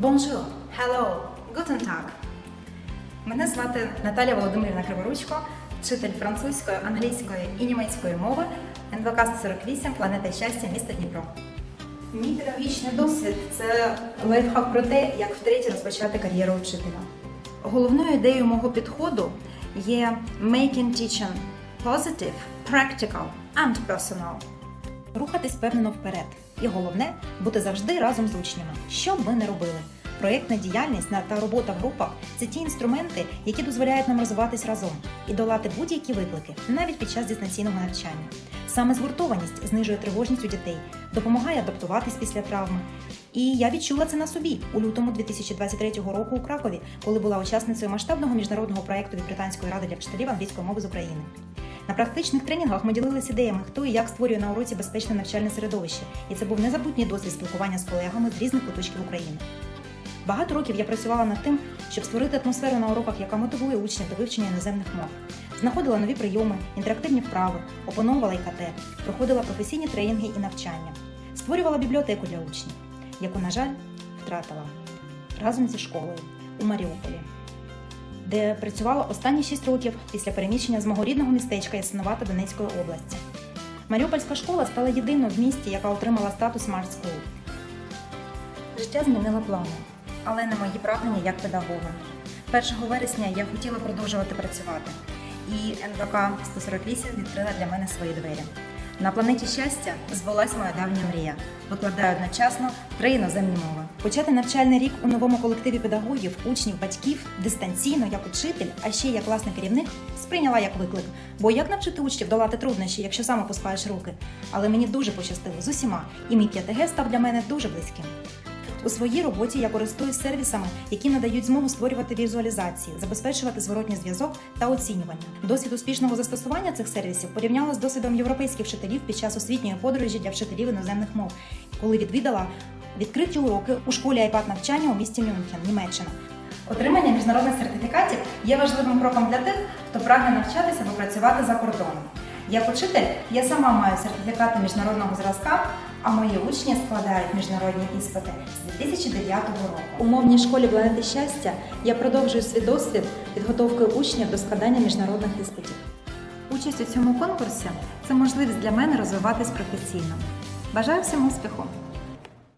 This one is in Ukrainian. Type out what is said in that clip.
Bonjour, hello, guten Tag. Мене звати Наталя Володимирівна Криворучко, вчитель французької, англійської і німецької мови, НВК 148, планета щастя, місто Дніпро. Мій педагогічний досвід це лайфхак про те, як втретє розпочати кар'єру вчителя. Головною ідеєю мого підходу є making teaching positive, practical and personal. Рухатись впевнено вперед. І головне бути завжди разом з учнями, що б ми не робили. Проєктна діяльність та робота в групах це ті інструменти, які дозволяють нам розвиватись разом і долати будь-які виклики, навіть під час дистанційного навчання. Саме згуртованість знижує тривожність у дітей, допомагає адаптуватись після травми. І я відчула це на собі у лютому 2023 року у Кракові, коли була учасницею масштабного міжнародного проєкту від Британської ради для вчителів англійської мови з України. На практичних тренінгах ми ділилися ідеями, хто і як створює на уроці безпечне навчальне середовище, і це був незабутній досвід спілкування з колегами з різних куточків України. Багато років я працювала над тим, щоб створити атмосферу на уроках, яка мотивує учнів до вивчення іноземних мов. Знаходила нові прийоми, інтерактивні вправи, опановувала ІКТ, проходила професійні тренінги і навчання, створювала бібліотеку для учнів, яку, на жаль, втратила разом зі школою у Маріуполі, де працювала останні 6 років після переміщення з мого рідного містечка Ясиновата Донецької області. Маріупольська школа стала єдиною в місті, яка отримала статус Smart School. Життя змінило плани, але не мої прагнення як педагога. 1 вересня я хотіла продовжувати працювати, і НВК 148 відкрила для мене свої двері. На планеті щастя збулась моя давня мрія. Викладаю одночасно три іноземні мови. Почати навчальний рік у новому колективі педагогів, учнів, батьків дистанційно як учитель, а ще як власний керівник, сприйняла як виклик. Бо як навчити учнів долати труднощі, якщо сам опускаєш руки? Але мені дуже пощастило з усіма, і мій 5Г став для мене дуже близьким. У своїй роботі я користуюсь сервісами, які надають змогу створювати візуалізації, забезпечувати зворотній зв'язок та оцінювання. Досвід успішного застосування цих сервісів порівняла з досвідом європейських вчителів під час освітньої подорожі для вчителів іноземних мов, коли відвідала відкриті уроки у школі iPad навчання у місті Мюнхен, Німеччина. Отримання міжнародних сертифікатів є важливим кроком для тих, хто прагне навчатися або працювати за кордоном. Як учитель, я сама маю сертифікати міжнародного зразка, а мої учні складають міжнародні іспити з 2009 року. У мовній школі планети щастя я продовжую свій досвід підготовки учнів до складання міжнародних іспитів. Участь у цьому конкурсі це можливість для мене розвиватись професійно. Бажаю всім успіху!